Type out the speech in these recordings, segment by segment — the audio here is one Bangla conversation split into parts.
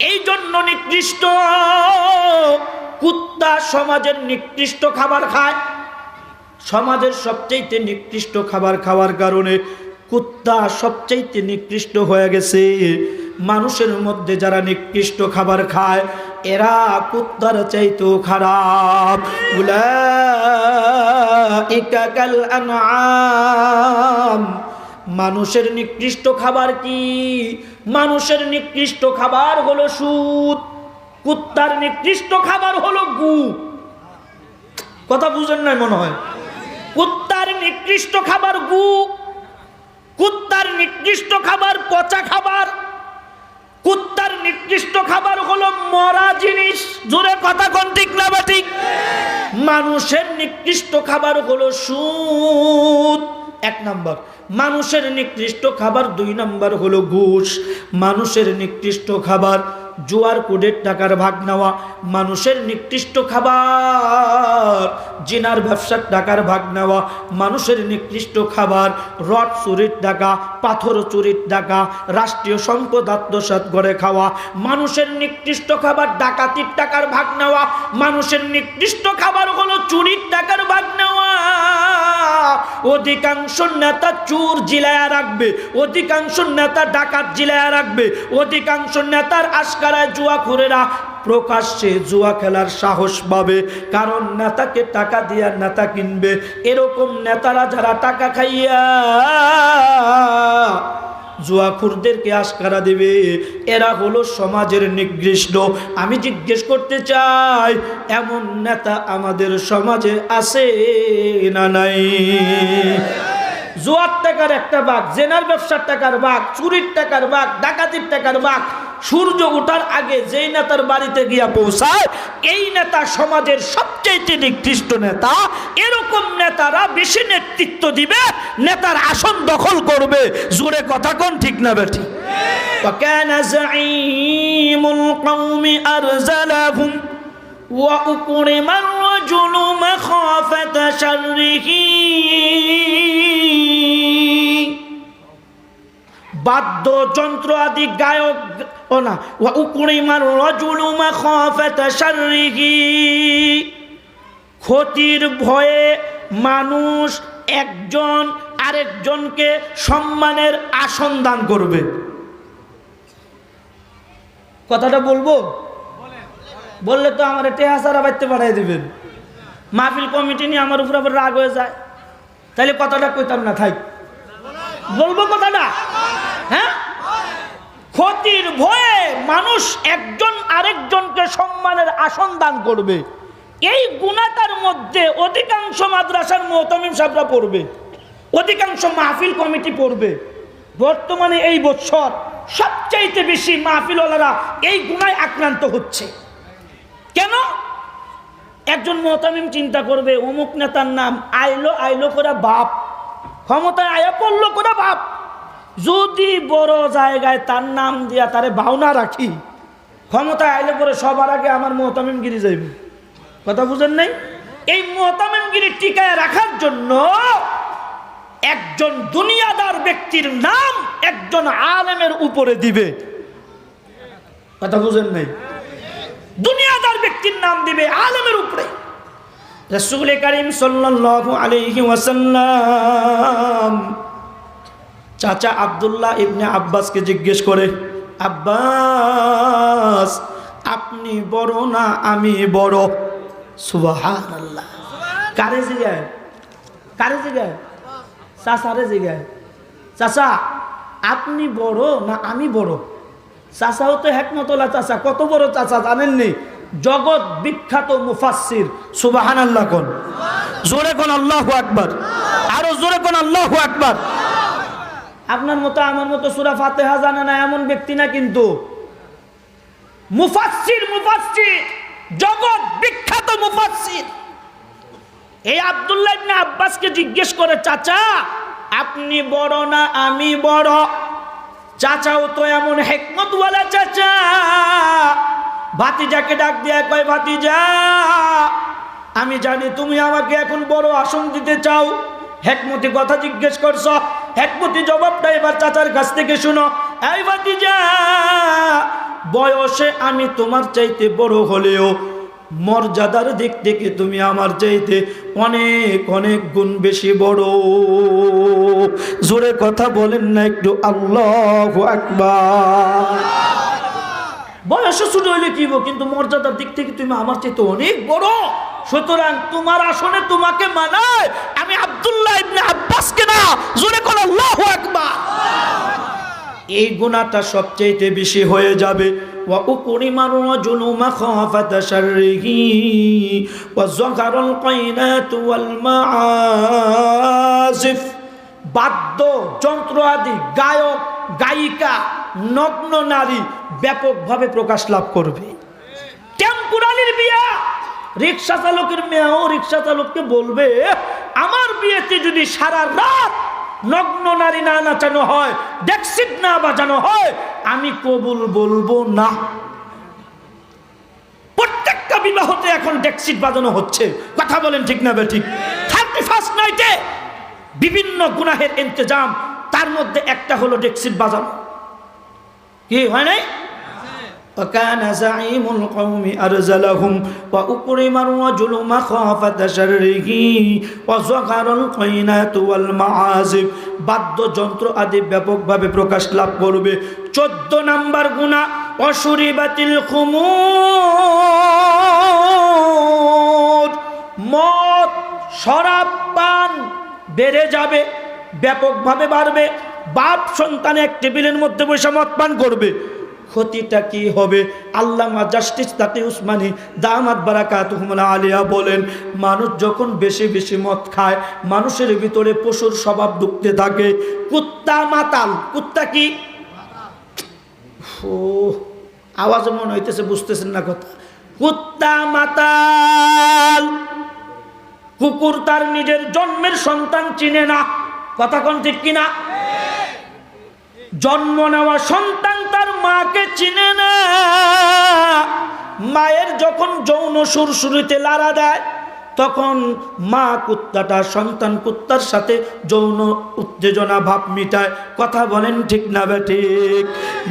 এই জন্য নিকৃষ্ট। কুত্তা সমাজের নিকৃষ্ট খাবার খায়। সমাজের সবচাইতে নিকৃষ্ট খাবার খাওয়ার কারণে কুত্তা সবচাইতে নিকৃষ্ট হয়ে গেছে। মানুষের মধ্যে যারা নিকৃষ্ট খাবার খায়, এরা কুত্তার চাইতেও খারাপ। উলাইকা কাল আনআম। মানুষের নিকৃষ্ট খাবার কি? মানুষের নিকৃষ্ট খাবার হলো সুদ। কুত্তার নিকৃষ্ট খাবার হলো গু কথা বুঝেন নাই মনে হয়? কুত্তার নিকৃষ্ট খাবার গু কুত্তার নিকৃষ্ট খাবার পচা খাবার। কুত্তার নিকৃষ্ট খাবার হলো মরা জিনিস। জোরে কথা কোন ঠিক না বা ঠিক? মানুষের নিকৃষ্ট খাবার হলো সুদ। এক নাম্বার, মানুষের নিকৃষ্ট খাবার দুই নম্বর হলো ঘুষ। মানুষের নিকৃষ্ট খাবার জোয়ার কোডের টাকার ভাগ নেওয়া। মানুষের নিকৃষ্ট খাবার জিনার ব্যবসার টাকার ভাগ নেওয়া। মানুষের নিকৃষ্ট খাবার রড চুরির টাকা, পাথর চুরির টাকা, রাষ্ট্রীয় সম্পদ আত্মসাত করে খাওয়া। মানুষের নিকৃষ্ট খাবার ডাকাতির টাকার ভাগ নেওয়া। মানুষের নিকৃষ্ট খাবার হলো চুরির টাকার ভাগ নেওয়া। অধিকাংশ নেতা চুর জিলায়া রাখবে, অধিকাংশ নেতা ডাকাত জিলায়া রাখবে, অধিকাংশ নেতার আশকারায় জুয়া খুরেরা প্রকাশ্যে জুয়া খেলার সাহস পাবে। কারণ নেতাকে টাকা দিয়া নেতা কিনবে, এরকম নেতারা যারা টাকা খাইয়া জুয়াখুরদেরকে আশকারা দেবে। এরা হলো সমাজের নিকৃষ্ট। আমি জিজ্ঞেস করতে চাই, এমন নেতা আমাদের সমাজে আছে না নাই? জোয়ার টাকার একটা বাঘ জেনার ব্যবসার টাকার বাঘ চুরির টাকার বাঘ ডাকাতির টাকার বাঘ সূর্য ওঠার আগে যেই নেতার বাড়িতে গিয়া পৌঁছায় এই নেতা সমাজের সবচেয়ে নিকৃষ্ট নেতা এরকম নেতারা বেশি নেতৃত্ব দিবে নেতার আসন দখল করবে জোরে কথা কোন ঠিক না বেঠি وكان زعيم القوم أرزلهم وأكرم الرجل مخافة شره বাদ্যযন্ত্র আদি গায়ক ও না ওয়া উকুরিমার রজুলু মাখাফাতা শাররিহি ক্ষতির ভয়ে মানুষ একজন আরেকজনকে সম্মানের আসন দান করবে কথাটা বলবো বললে তো আমার টেহা সারা বাড়তে পাঠাই দিবেন মাহফিল কমিটি নিয়ে আমার উপর আবার রাগ হয়ে যায়। তাহলে কথাটা কইতাম না থাক বলব কথাটা? হ্যাঁ? ক্ষতির ভয়ে মানুষ একজন আরেকজনকে সম্মানের আসন দান করবে। এই গুণাটার মধ্যে অধিকাংশ মাদ্রাসার মোহতামিম সাহেবরা পড়বে। অধিকাংশ মাহফিল কমিটি পড়বে। বর্তমানে এই বছর সবচাইতে বেশি মাহফিলওয়ালারা এই গুণায় আক্রান্ত হচ্ছে। একজন মোহতামিম চিন্তা করবে, অমুক নেতার নাম আইলো আইলো করে বাপ। ক্ষমতায় আয়া পড়ল করে বাপ। যদি বড় জায়গায় তার নাম দিয়া তারে ভাওনা রাখি, ক্ষমতায় আইলে পরে সবার আগে আমার মোহতামিমগিরি যাইবে। কথা বুঝেন নাই? এই মোহতামিমগিরি টিকায় রাখার জন্য একজন দুনিয়াদার ব্যক্তির নাম একজন আলেমের উপরে দিবে। কথা বুঝেন নাই? দুনিয়াদার ব্যক্তির নাম দিবে আলেমের উপরে। রসুল করিম সাল্লাল্লাহু আলাইহি ওয়াসাল্লাম চাচা আব্দুল্লাহ ইবনে আব্বাসকে জিজ্ঞেস করে, আব্বাস, আপনি বড় না আমি বড়? সুবহানাল্লাহ। কারে জিগায়? কারে জিগায়? চাচারে জিগায়। চাচা, আপনি বড় না আমি বড়? চাচাও তো হেকমতলা চাচা, কত বড় চাচা জানেননি? জগৎ বিখ্যাত মুফাসির সুবাহান আল্লাহ কোন। জোরে কোন আল্লাহ আকবার। আরও জোরে কোন আল্লাহ আকবার। আপনার মতো, আমার মতো সুরা ফাতেহা জানে না এমন ব্যক্তি না কিন্তু। মুফাসির মুফাসির জগৎ বিখ্যাত মুফাসির এই আব্দুল্লাহ আব্বাসকে জিজ্ঞেস করে, চাচা, আপনি বড় না আমি বড়? চাচাও তো এমন হেকমতওয়ালা চাচা। ভাতিজাকে ডাক দিয়ে কয়, ভাতিজা, আমি জানি তুমি আমাকে এখন বড় আসন দিতে চাও। হেকমতি কথা জিজ্ঞেস করছ। হেকমতি জবাবটা এবার চাচার কাছ থেকে শুনো। এই ভাতিজা, বয়সে আমি তোমার চাইতে বড় হলেও মর্যাদার দিক থেকে তুমি আমার চাইতে অনেক অনেক গুণ বেশি বড়। জোরে কথা বলেন না একটু, আল্লাহ আকবার। বয়সে ছোট হইলে কি কিন্তু মর্যাদার দিক থেকে তুমি আমার চাইতে অনেক বড়। সুতরাং তোমার আসনে তোমাকে মানায়। আমি আব্দুল্লাহ ইবনে আব্বাসকে না, জোরে করে আল্লাহু আকবার। এই গুণাটা সবচেয়ে বেশি হয়ে যাবে। বাদ্য, যন্ত্র আদি, গায়ক, গায়িকা, নগ্ন নারী ব্যাপকভাবে প্রকাশ লাভ করবে। টেম্পুরালির বিয়া! রিক্সা চালকের মেয়েও রিক্সা চালককে বলবে, আমার বিয়েতে যদি সারা রাত নগ্ন নারী না নাচানো হয় ডেক্সিট না বাজানো হয়, আমি কবুল বলব না। প্রত্যেকটা বিবাহতে এখন ডেক্সিট বাজানো হচ্ছে। কথা বলেন ঠিক না বেঠিক? থার্টি ফার্স্ট নাইটে বিভিন্ন গুনাহের ইন্তজাম, তার মধ্যে একটা হলো ডেক্সিট বাজানো। কি, হয় নাই? وكان زعيم القوم أرزلهم وأكرم الرجل مخافة شره وزغر القينات والمعازف বাদ্যযন্ত্র আদি ব্যাপকভাবে প্রকাশ লাভ করবে চোদ্দ নাম্বার গুণা অসুরি বাতিল খুমুর মদ শরাব পান বেড়ে যাবে ব্যাপকভাবে বাড়বে বাপ সন্তান এক টেবিলের মধ্যে বসে মদ পান করবে ক্ষতিটা কি হবে? আল্লামা জাস্টিস তাতে উসমানী দামাত বারাকাত আলিয়া বলেন, মানুষ যখন বেশি বেশি মদ খায়, মানুষের ভিতরে পশুর স্বভাব ঢুকতে থাকে। কুত্তা মাতাল, কুত্তা কি? আওয়াজ মনে হইতেছে, বুঝতেছেন না কথা। কুত্তা মাতাল, কুকুর তার নিজের জন্মের সন্তান চিনে না। কথা কোন ঠিক কিনা? জন্ম নেওয়া সন্তান তার মাকে চিনে না। মায়ের যখন যৌন সুরসুরিতে লাড়া দেয়, তখন মা কুত্তাটা সন্তান কুত্তার সাথে যৌন উত্তেজনা, ভাব মিটায়। কথা বলেন ঠিক না বে ঠিক?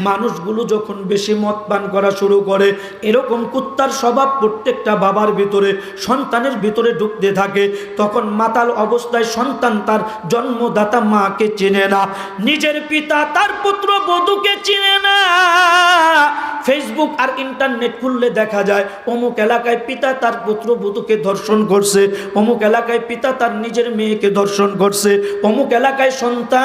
মানুষগুলো যখন বেশি মদ পান করা শুরু করে, এরকম কুত্তার স্বভাব প্রত্যেকটা বাবার ভিতরে, সন্তানের ভিতরে ঢুকতে থাকে। তখন মাতাল অবস্থায় সন্তান তার জন্মদাতা মাকে চেনে না। নিজের পিতা তার পুত্র বধূকে চিনে না। ফেসবুক আর ইন্টারনেট খুললে দেখা যায়, অমুক এলাকায় পিতা তার পুত্র বধূকে ধর্ষণ করছে, অমুক এলাকায় পিতা তার নিজের মেয়েকে ধর্ষণ করছে, অমুক এলাকায় সন্তান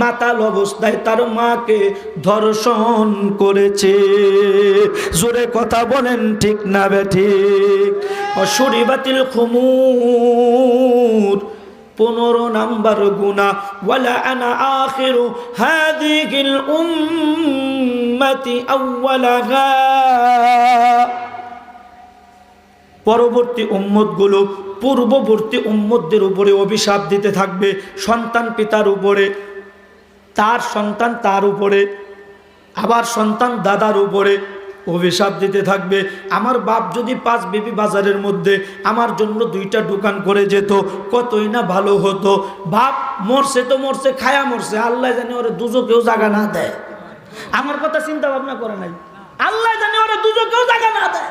মাতাল অবস্থায় তার মাকে ধর্ষণ করেছে। জোরে কথা বলেন, ঠিক না বে ঠিক? অসুরি বাতিল খুমুর, পনেরো নাম্বার গুণা। ওয়ালা আনা আখিরু হাদিহিল উম্মতি আউওয়ালাহা পরবর্তী উম্মতগুলো পূর্ববর্তী উম্মতদের উপরে অভিশাপ দিতে থাকবে, সন্তান পিতার উপরে, তার সন্তান তার উপরে, আবার সন্তান দাদার উপরে অভিশাপ দিতে থাকবে। আমার বাপ যদি পাঁচ বেবি বাজারের মধ্যে আমার জন্য দুইটা দোকান করে যেত, কতই না ভালো হতো। বাপ মরছে তো মরছে, খায়া মরছে, আল্লাহ জানে ওরা দুজো কেউ জায়গা না দেয়। আমার কথা চিন্তা ভাবনা করে নাই। আল্লাহ জানে ওরা দুজো কেউ জায়গা না দেয়।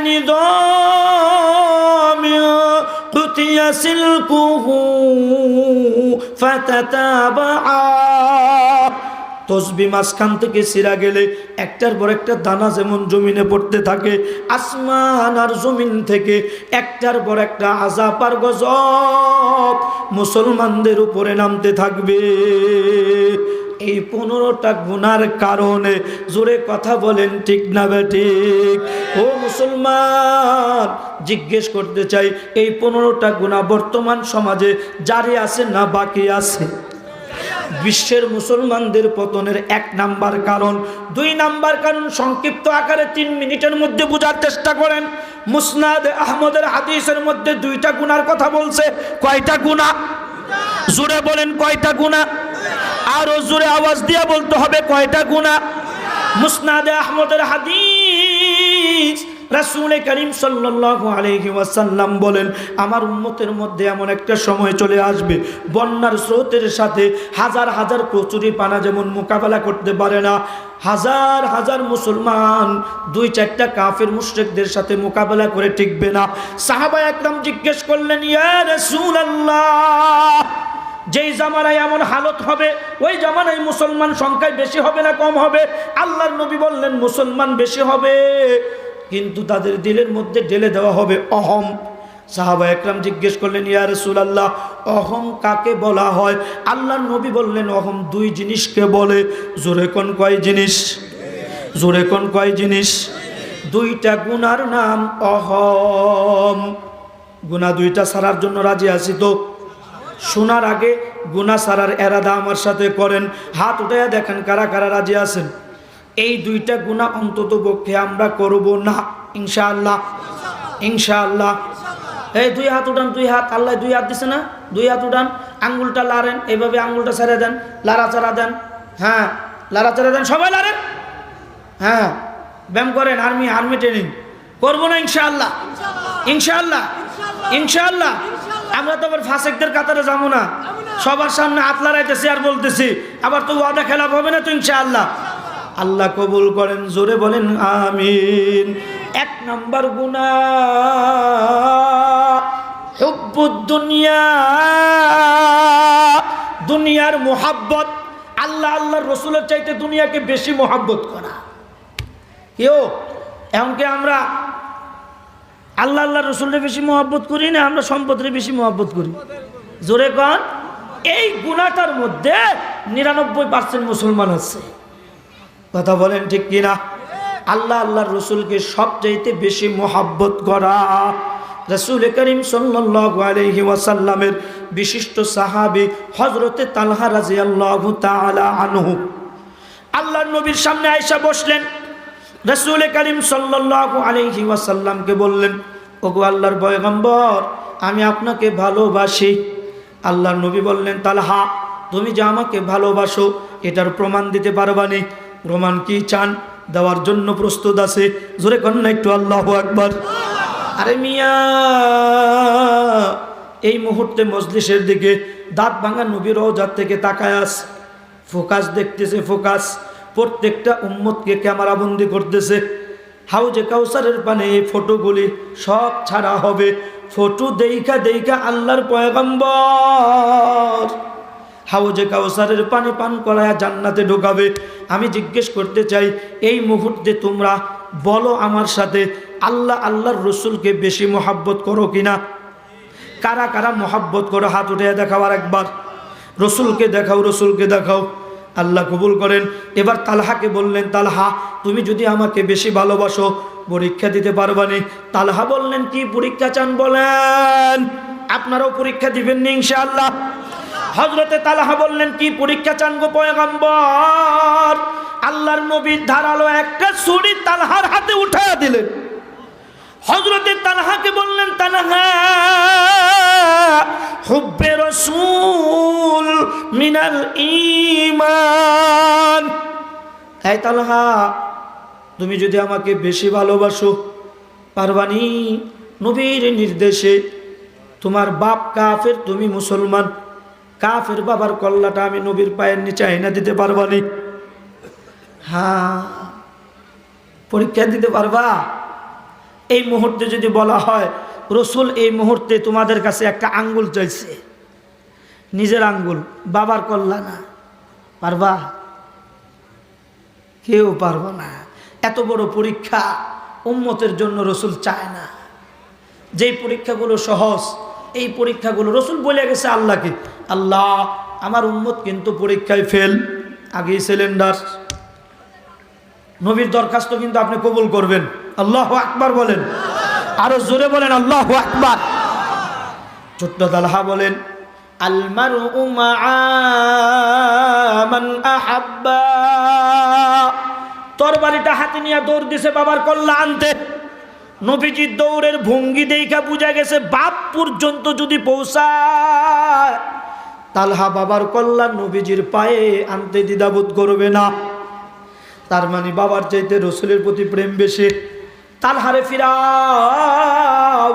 كنظام قطي سلكه فتتابعا তসবি মাঝখান থেকে সিরা গেলে একটার পর একটা দানা যেমন জমিনে পড়তে থাকে আসমান আর জমিন থেকে একটার পর একটা আজাব আর গজব মুসলমানদের উপরে নামতে থাকবে এই পনেরোটা গুনার কারণে জোরে কথা বলেন ঠিক না ঠিক? ও মুসলমান, জিজ্ঞেস করতে চাই, এই পনেরোটা গুণা বর্তমান সমাজে জারি আছে না বাকি আছে? বিশ্বের মুসলমানদের পতনের এক নাম্বার কারণ, দুই নাম্বার কারণ সংক্ষিপ্ত আকারে তিন মিনিটের মধ্যে বোঝার চেষ্টা করেন। মুসনাদ আহমদের হাদিসের মধ্যে দুইটা গুনার কথা বলছে, কয়টা গুণা জোরে বলেন কয়টা গুণা আরও জোরে আওয়াজ দিয়ে বলতে হবে কয়টা গুণা মুসনাদে আহমদের হাদিস। রাসূল করিম সাল্লাল্লাহু আলাইহি ওয়াসাল্লাম বলেন, আমার উম্মতের মধ্যে এমন একটা সময় চলে আসবে, বন্যার স্রোতের সাথে হাজার হাজার কচুরি পানা যেমন মোকাবেলা করতে পারে না, হাজার হাজার মুসলমান দুই চারটা কাফের মুশরিকদের সাথে মোকাবেলা করে টিকবে না। সাহাবা একদম জিজ্ঞেস করলেন, ইয়া রাসূলুল্লাহ যেই জামানায় এমন হালত হবে, ওই জামানায় মুসলমান সংখ্যায় বেশি হবে না কম হবে? আল্লাহর নবী বললেন, মুসলমান বেশি হবে। কিন্তু তাদের দিলের মধ্যে ঢেলে দেওয়া হবে অহম। সাহাবা একরাম জিজ্ঞেস করলেন, ইয়া আল্লাহ অহম কাকে বলা হয়? আল্লাহর নবী বললেন, অহম দুই জিনিসকে বলে। জোরে কোন কয় জিনিস? জোরে কোন কয় জিনিস? দুইটা গুনার নাম অহম। গুণা দুইটা সারার জন্য রাজি আছি তো? শোনার আগে গুনা সারার এরাদা আমার সাথে করেন। হাত উঠাইয়া দেখেন কারা কারা রাজি আছেন। এই দুইটা গুণা অন্তত পক্ষে আমরা করব না, ইনশাআল্লাহ। ইনশাআল্লাহ। এই দুই হাত উঠান, দুই হাত। আল্লাহ দুই হাত দিছে না? দুই হাত উঠান। আঙ্গুলটা লারেন এইভাবে আঙ্গুলটা ছেড়ে দেন। লাড়াচাড়া দেন। হ্যাঁ লাড়াচাড়া দেন। সবাই লারেন হ্যাঁ ব্যায়াম করেন, আর্মি আর্মি ট্রেনিং। করব না, ইনশাআল্লাহ। ইনশাআল্লাহ। ইনশাআল্লাহ। আমরা তো আবার ফাঁসেকদের কাতারে যাব না। সবার সামনে হাত লড়াইতেছি আর বলতেছি, আবার তো ওয়াদা খেলাপ হবে না তো ইনশাআল্লাহ। আল্লাহ আল্লাহ কবুল করেন, জোরে বলেন আমিন। এক নম্বর গুণা দুনিয়া। দুনিয়ার মোহাব্বত, আল্লাহ আল্লাহর রসুলের চাইতে দুনিয়াকে বেশি মোহাব্বত করা। কেউ, এমনকি আমরা আল্লাহ আল্লাহ রসুলের বেশি মহব্বত করি না, আমরা সম্পদের বেশি মহব্বত করি। জোরে কন, এই গুণাটার মধ্যে নিরানব্বই পার্সেন্ট মুসলমান আছে। কথা বলেন ঠিক কিনা? আল্লাহ আল্লাহর রসুলকে সবচাইতে বেশি মোহাব্বত করা। রসুল করিম ওয়াসাল্লামের বিশিষ্ট সাহাবী হজরতে তালহা রাদিয়াল্লাহু তাআলা আনহু। আল্লাহর নবীর সামনে আয়েশা বসলেন। রসুল করিম সাল্লাল্লাহু আলাইহি ওয়াসাল্লামকে বললেন, ওগো আল্লাহর পয়গম্বর, আমি আপনাকে ভালোবাসি। আল্লাহর নবী বললেন, তালহা, তুমি যে আমাকে ভালোবাসো, এটার প্রমাণ দিতে পারবানি প্রমাণ কি চান? দেওয়ার জন্য প্রস্তুত আছে। জোরে কন্যা একটু আল্লাহ একবার আরে মিয়া, এই মুহূর্তে মজলিসের দিকে দাঁত ভাঙা নবীর রোজার থেকে তাকায় আস। ফোকাস দেখতেছে, ফোকাস। প্রত্যেকটা উম্মতকে ক্যামেরাবন্দি করতেছে। হাউজে কাউসারের পানে এই ফটোগুলি সব ছাড়া হবে। ফটো দেইখা দেইখা আল্লাহর পয়গম্বর। হাউজে কাউসারের পানি পান করায় জান্নাতে ঢোকাবে। আমি জিজ্ঞেস করতে চাই, এই মুহূর্তে তোমরা বলো আমার সাথে, আল্লাহ আল্লাহর রসুলকে বেশি মোহাব্বত করো কিনা? কারা কারা মোহাব্বত করো? হাত উঠে দেখাও আর একবার রসুলকে দেখাও রসুলকে দেখাও। আল্লাহ কবুল করেন। এবার তালহাকে বললেন, তালহা, তুমি যদি আমাকে বেশি ভালোবাসো, পরীক্ষা দিতে পারবানি তালহা বললেন, কি পরীক্ষা চান বলেন? আপনারাও পরীক্ষা দিবেন নি ইনশাআল্লাহ। হজরতে তালাহা বললেন, কি পরীক্ষা চান গো পয়গম্বর? আল্লাহর নবীর ধারালো একটা ছুরি তালহার হাতে উঠাইয়া দিলেন। হজরতে তালহাকে বললেন, তালহা হুব্বে রসুল মিনাল ইমান এই তালহা, তুমি যদি আমাকে বেশি ভালোবাসো, পারবানি নবীর নির্দেশে তোমার বাপ কাফের, তুমি মুসলমান। কাফের বাবার কল্লাটা আমি নবীর পায়ের নিচে আইনা দিতে পারবানি। হ্যাঁ পরীক্ষা দিতে পারবা? এই মুহূর্তে যদি বলা হয় রসুল এই মুহূর্তে তোমাদের কাছে একটা আঙ্গুল চাইছে। নিজের আঙ্গুল, বাবার কল্লা না পারবা? কেউ পারব না। এত বড় পরীক্ষা উম্মতের জন্য রসুল চায় না। যেই পরীক্ষাগুলো সহজ, এই পরীক্ষাগুলো রসুল বলে গেছে আল্লাহকে। আল্লাহ, আমার উম্মত কিন্তু পরীক্ষায় ফেল, আগেই সিলিন্ডার। নবীর দরখাস্ত কিন্তু আপনি কবুল করবেন। আল্লাহ আকবার বলেন। আরও জোরে বলেন, আল্লাহ আকবার। ছোট্ট তালহা বলেন আলমার আহাব্বা। তোর বাড়িটা হাতে নিয়ে দৌড় দিছে, বাবার কল্লা আনতে। নবীজির দৌড়ের ভঙ্গি দেখা বুঝা গেছে, বাপ পর্যন্ত যদি পৌঁছায় তালহা বাবার কল্যাণ নবীজির পায়ে আনতে দ্বিধাবোধ করবে না। তার মানে বাবার চাইতে রসুলের প্রতি প্রেম বেশি। তালহারে ফিরাও।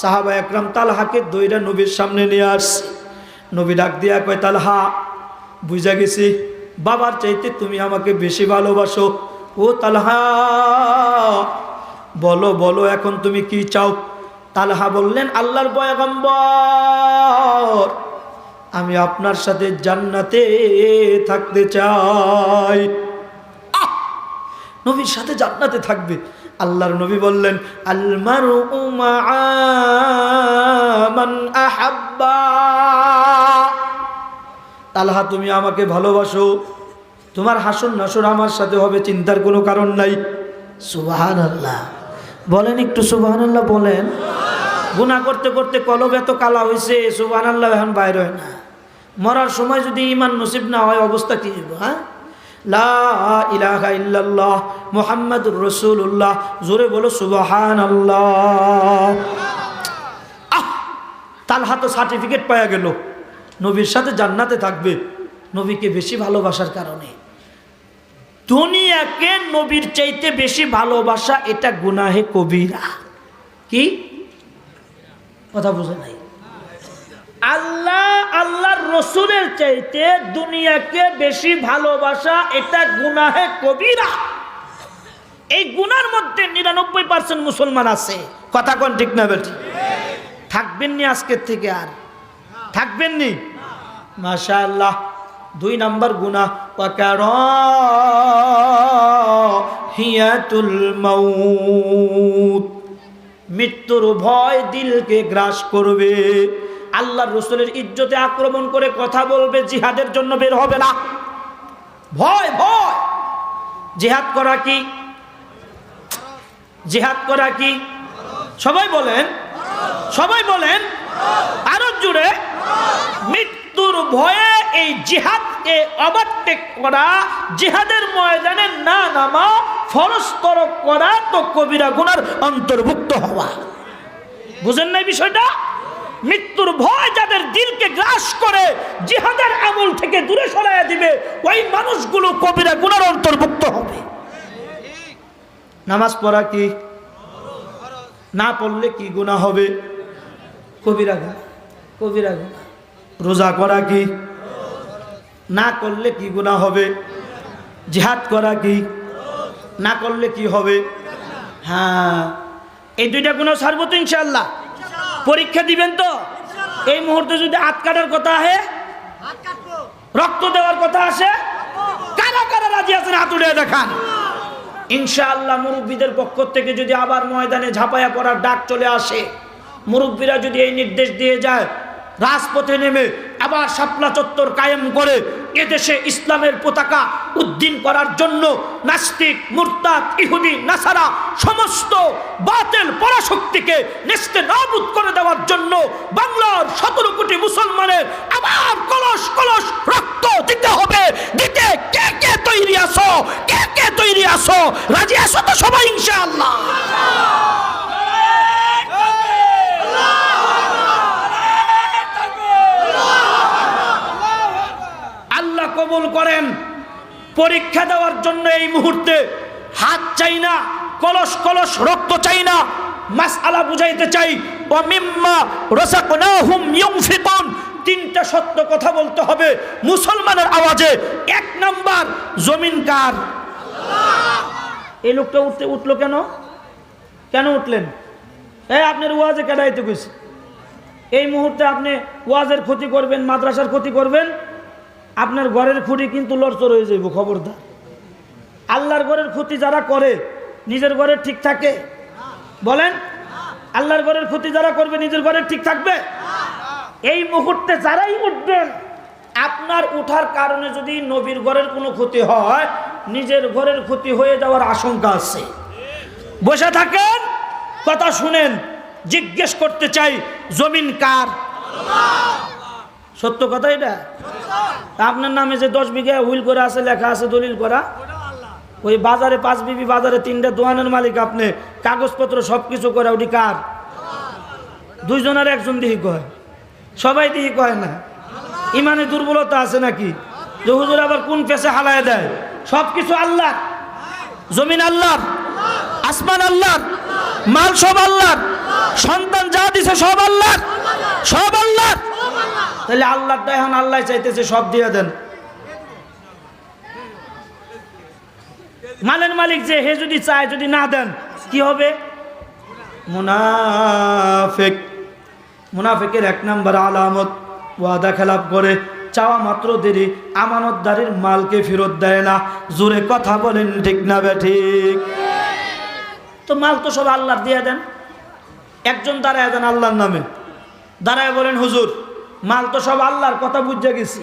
সাহাবা একরাম তালহাকে দইরা নবীর সামনে নিয়ে আসছে। নবী ডাক দিয়া কয়, তালহা, বুঝা গেছি, বাবার চাইতে তুমি আমাকে বেশি ভালোবাসো। ও তালহা, বলো বলো, এখন তুমি কি চাও? তালহা বললেন, আল্লাহর পয়গম্বর, আমি আপনার সাথে জান্নাতে থাকতে চাই। নবীর সাথে জান্নাতে থাকবে। আল্লাহর নবী বললেন আলমারু মান তুমি আমাকে ভালোবাসো। তোমার হাসন নাসর আমার সাথে হবে, চিন্তার কোনো কারণ নাই। সুবাহান আল্লাহ বলেন একটু সুবাহান আল্লাহ বলেন। গুণা করতে করতে কলব এত কালা হয়েছে সুবাহান আল্লাহ এখন বাইর হয় না। মরার সময় যদি ইমান নসিব না হয়, অবস্থা কি হ্যাঁ? লা ইলাহা জোরে বলো, সুবহানাল্লাহ। আহ! তালহা সার্টিফিকেট পাওয়া গেল। নবীর সাথে জান্নাতে থাকবে। নবীকে বেশি ভালোবাসার কারণে। দুনিয়াকে নবীর চাইতে বেশি ভালোবাসা, এটা গুনাহে কবিরা। কি? কথা বুঝে নাই। আল্লাহ, আল্লাহর রসুলের চাইতে দুনিয়াকে বেশি ভালোবাসা এটা গুনাহে কবিরা। এই গুনার মধ্যে নিরানব্বই পার্সেন্ট মুসলমান আছে। কথা কোন ঠিক না বেটি থাকবেননি আজকের থেকে আর? থাকবেননি মাশা আল্লাহ দুই নাম্বার গুণা ওয়াকার হিয়াতুল মাউত। মৃত্যুর ভয় দিলকে গ্রাস করবে। আল্লাহর রসুলের ইজ্জতে আক্রমণ করে কথা বলবে, জিহাদের জন্য বের হবে না। ভয় ভয়! জিহাদ করা কি? জিহাদ করা কি? সবাই বলেন। সবাই বলেন। আরও জুড়ে মৃত্যুর ভয়ে এই জিহাদকে ওভারটেক করা, জিহাদের ময়দানে না নামা ফরস্তর করা তো কবিরা গুনার অন্তর্ভুক্ত হওয়া। বুঝেন না বিষয়টা? মৃত্যুর ভয় যাদের দিলকে গ্রাস করে, জিহাদের আমল থেকে দূরে সরাইয়া দিবে, ওই মানুষগুলো কবিরা গুনার অন্তর্ভুক্ত হবে। নামাজ পড়া কি? না পড়লে কি গুণা হবে? কবিরা গুণা কবিরা রোজা করা কি? না করলে কি গুণা হবে? জিহাদ করা কি? না করলে কি হবে? হ্যাঁ এই দুইটা গুণ সারবো তো ইনশাল্লাহ পরীক্ষা দিবেন তো? এই মুহূর্তে যদি হাত কাটার কথা আহে রক্ত দেওয়ার কথা আসে, কারা কারা রাজি আছেন হাত উঠে দেখান। ইনশাআল্লাহ মুরব্বীদের পক্ষ থেকে যদি আবার ময়দানে ঝাঁপায়া পড়ার ডাক চলে আসে, মুরব্বীরা যদি এই নির্দেশ দিয়ে যায়, রাজপথে নেমে আবার শাপলা চত্বর কায়েম করে এদেশে ইসলামের পতাকা উদ্দিন করার জন্য নাস্তিক, মুরতাদ, ইহুদি, নাসারা সমস্ত বাতেল পরাশক্তিকে নেস্তে নাবুদ করে দেওয়ার জন্য বাংলার সতেরো কোটি মুসলমানের আবার কলস কলস রক্ত দিতে হবে। দিতে কে কে তৈরি আসো কে কে তৈরি আসো রাজি আসো তো সবাই ইনশাআল্লাহ আল্লাহ কবুল করেন। পরীক্ষা দেওয়ার জন্য এই মুহূর্তে হাত চাই না, কলস কলস, রক্ত চাই না। মাসআলা বুঝাইতে চাই ও মিম্মা রাযাকনাহুম ইউনফিকুন। তিনটা সত্য কথা বলতে হবে মুসলমানের আওয়াজে। এক নাম্বার, জমিন কার? এই লোকটা উঠতে উঠল কেন? কেন উঠলেন? এই আপনার ওয়াজে কেডাইতে গেছে। এই মুহূর্তে আপনি ওয়াজের ক্ষতি করবেন, মাদ্রাসার ক্ষতি করবেন। আপনার ঘরের খুঁটি কিন্তু লড়চড় হয়ে যাইব, খবরদার। আল্লাহর ঘরের ক্ষতি যারা করে, নিজের ঘরে ঠিক থাকে। বলেন, আল্লাহর ঘরের ক্ষতি যারা করবে, নিজের ঘরে ঠিক থাকবে? এই মুহূর্তে যারাই উঠবেন, আপনার উঠার কারণে যদি নবীর ঘরের কোনো ক্ষতি হয়, নিজের ঘরের ক্ষতি হয়ে যাওয়ার আশঙ্কা আছে। বসে থাকেন, কথা শুনেন, জিজ্ঞেস করতে চাই, জমিন কার? সত্য কথা এটা? আপনার নামে যে দশ বিঘা হুইল করে আছে, লেখা আছে, দলিল করা, ওই বাজারে পাঁচ বিবি, বাজারে তিনটা দোকানের মালিক আপনি, কাগজপত্র সব কিছু করে ওটি কার? দুইজনের একজন দিহি কয়। সবাই দিহি কয় না। ইমানে দুর্বলতা আছে নাকি? যে হুজুর আবার কোন পেশে হালায় দেয়? সব কিছু আল্লাহ জমিন আল্লাহ আসমান আল্লাহ মাল সব আল্লাহ সন্তান যা দিছে সব আল্লাহ সব আল্লাহ তাহলে আল্লাহটা এখন আল্লাহ চাইতেছে সব দিয়ে দেন। মালের মালিক যে, হে যদি চায়, যদি না দেন, কি হবে? মুনাফেক। মুনাফেকের এক নম্বর আলামত, ওয়াদা খেলাপ করে, চাওয়া মাত্র দেরি, আমানতদারির মালকে ফেরত দেয় না। জোরে কথা বলেন, ঠিক না বে ঠিক? তো মাল তো সব আল্লাহর দিয়ে দেন। একজন দাঁড়ায় দেন আল্লাহর নামে। দাঁড়ায় বলেন, হুজুর মাল তো সব আল্লাহর কথা বুঝে গেছি।